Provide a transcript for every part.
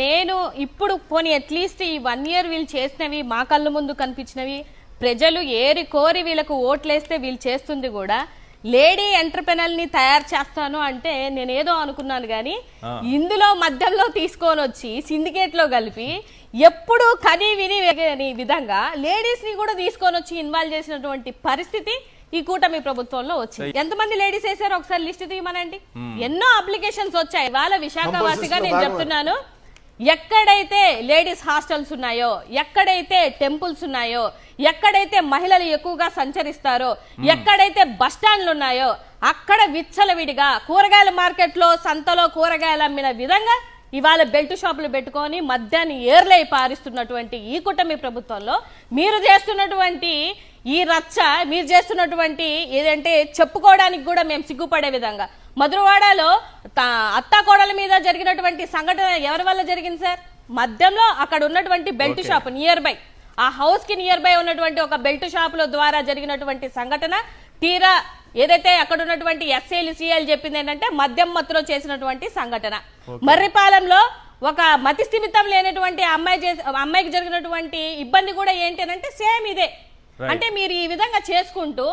నేను ఇప్పుడు పోనీ అట్లీస్ట్ ఈ వన్ ఇయర్ వీళ్ళు చేసినవి మా కళ్ళ ముందు కనిపించినవి ప్రజలు ఏరి కోరి వీళ్ళకు ఓట్లేస్తే వీళ్ళు చేస్తుంది కూడా లేడీ ఎంటర్ప్రెనర్ని తయారు చేస్తాను అంటే నేనేదో అనుకున్నాను కానీ ఇందులో మధ్యంలో తీసుకొని వచ్చి సిండికేట్లో కలిపి ఎప్పుడు కని విని విధంగా లేడీస్ని కూడా తీసుకొని వచ్చి ఇన్వాల్వ్ చేసినటువంటి పరిస్థితి ఈ కూటమి ప్రభుత్వంలో వచ్చింది. ఎంతమంది లేడీస్ వేసారో ఒకసారి లిస్ట్ తీయమనండి. ఎన్నో అప్లికేషన్స్ వచ్చాయి. వాళ్ళ విశాఖవాసిగా నేను చెప్తున్నాను. ఎక్కడైతే లేడీస్ హాస్టల్స్ ఉన్నాయో ఎక్కడైతే టెంపుల్స్ ఉన్నాయో ఎక్కడైతే మహిళలు ఎక్కువగా సంచరిస్తారో ఎక్కడైతే బస్ స్టాండ్లు ఉన్నాయో అక్కడ విచ్చలవిడిగా కూరగాయల మార్కెట్లో సంతలో కూరగాయలు అమ్మిన విధంగా ఇవాళ బెల్ట్ షాపులు పెట్టుకొని మద్యాన్ని ఏర్లై పారిస్తున్నటువంటి ఈ కూటమి ప్రభుత్వంలో మీరు చేస్తున్నటువంటి ఈ రచ్చ మీరు చేస్తున్నటువంటి ఏదంటే చెప్పుకోవడానికి కూడా మేము సిగ్గుపడే విధంగా. మధురవాడలో అత్తా కోడల మీద జరిగినటువంటి సంఘటన ఎవరి వల్ల జరిగింది సార్? మద్యంలో అక్కడ ఉన్నటువంటి బెల్ట్ షాప్ నియర్ బై. ఆ హౌస్కి నియర్ బై ఉన్నటువంటి ఒక బెల్ట్ షాపుల ద్వారా జరిగినటువంటి సంఘటన తీరా ఏదైతే అక్కడ ఉన్నటువంటి ఎస్ఏలు సిఎల్ చెప్పింది ఏంటంటే మద్యం మత్తులో చేసినటువంటి సంఘటన. మర్రిపాలెంలో ఒక మతి స్థిమితం లేనటువంటి అమ్మాయి అమ్మాయికి జరిగినటువంటి ఇబ్బంది కూడా ఏంటి అంటే సేమ్ ఇదే. అంటే మీరు ఈ విధంగా చేసుకుంటూ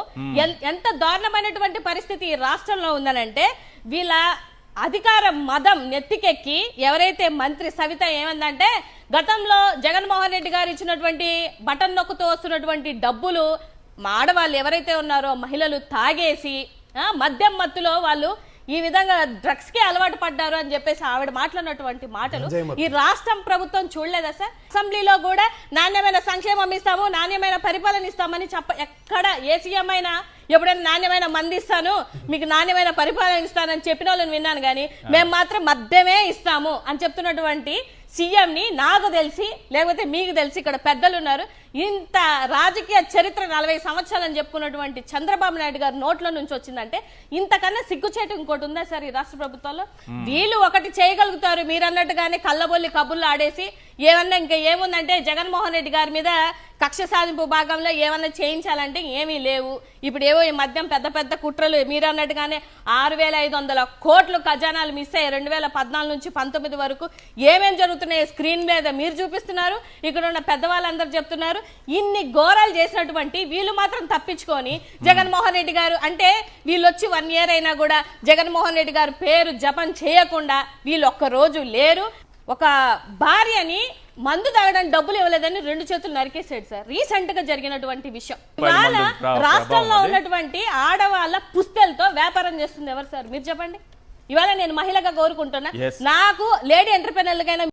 ఎన్- ఎంత దారుణమైనటువంటి పరిస్థితి ఈ రాష్ట్రంలో ఉందనంటే వీళ్ళ అధికార మదం నెత్తికెక్కి ఎవరైతే మంత్రి సవిత ఏమందంటే గతంలో జగన్మోహన్ రెడ్డి గారు ఇచ్చినటువంటి బటన్ నొక్కుతూ వస్తున్నటువంటి డబ్బులు మా ఆడవాళ్ళు ఎవరైతే ఉన్నారో మహిళలు తాగేసి మద్యం మత్తులో వాళ్ళు ఈ విధంగా డ్రగ్స్కి అలవాటు పడ్డారు అని చెప్పేసి ఆవిడ మాట్లాడినటువంటి మాటలు ఈ రాష్ట్రం ప్రభుత్వం చూడలేదా సార్? అసెంబ్లీలో కూడా నాణ్యమైన సంక్షేమం ఇస్తాము నాణ్యమైన పరిపాలన ఇస్తామని చెప్ప ఎక్కడ ఏ సీఎం అయినా ఎప్పుడైనా నాణ్యమైన మంది ఇస్తాను మీకు నాణ్యమైన పరిపాలన ఇస్తానని చెప్పిన వాళ్ళని విన్నాను కానీ మేము మాత్రం మద్యమే ఇస్తాము అని చెప్తున్నటువంటి సీఎం ని నాకు తెలిసి లేకపోతే మీకు తెలిసి ఇక్కడ పెద్దలు ఉన్నారు ఇంత రాజకీయ చరిత్ర నలభై సంవత్సరాలని చెప్పుకున్నటువంటి చంద్రబాబు నాయుడు గారి నోట్ల నుంచి వచ్చిందంటే ఇంతకన్నా సిగ్గుచేటు ఇంకోటి ఉందా సార్ ఈ రాష్ట్ర ప్రభుత్వంలో వీళ్ళు ఒకటి చేయగలుగుతారు మీరు అన్నట్టుగానే కళ్ళబొల్లి కబుర్లు ఆడేసి ఏమన్నా ఇంకా ఏముందంటే జగన్మోహన్ రెడ్డి గారి మీద కక్ష సాధింపు భాగంలో ఏమన్నా చేయించాలంటే ఏమీ లేవు. ఇప్పుడు ఏవో ఈ మద్యం పెద్ద పెద్ద కుట్రలు మీరు అన్నట్టుగానే ఆరు వేల ఐదు వందల కోట్లు ఖజానాలు మిస్ అయ్యాయి. రెండు వేల పద్నాలుగు నుంచి పంతొమ్మిది వరకు ఏమేం జరుగుతున్నాయి స్క్రీన్ మీద మీరు చూపిస్తున్నారు. ఇక్కడ ఉన్న పెద్దవాళ్ళందరూ చెప్తున్నారు. ఇన్ని ఘోరాలు చేసినటువంటి వీళ్ళు మాత్రం తప్పించుకొని జగన్మోహన్ రెడ్డి గారు అంటే వీళ్ళు వచ్చి వన్ ఇయర్ అయినా కూడా జగన్మోహన్ రెడ్డి గారు పేరు జపం చేయకుండా వీళ్ళు ఒక్కరోజు లేరు. ఒక భార్యని మందు తాగడానికి డబ్బులు ఇవ్వలేదని రెండు చేతులు నరికేసాడు సార్. రీసెంట్గా జరిగినటువంటి విషయం. ఇవాళ రాష్ట్రంలో. ఉన్నటువంటి ఆడవాళ్ళ పుస్తెలతో వ్యాపారం చేస్తుంది ఎవరు సార్? మీరు చెప్పండి. ఇవాళ నేను మహిళగా కోరుకుంటున్నా. నాకు లేడీ ఎంటర్ప్రెనర్లకైనా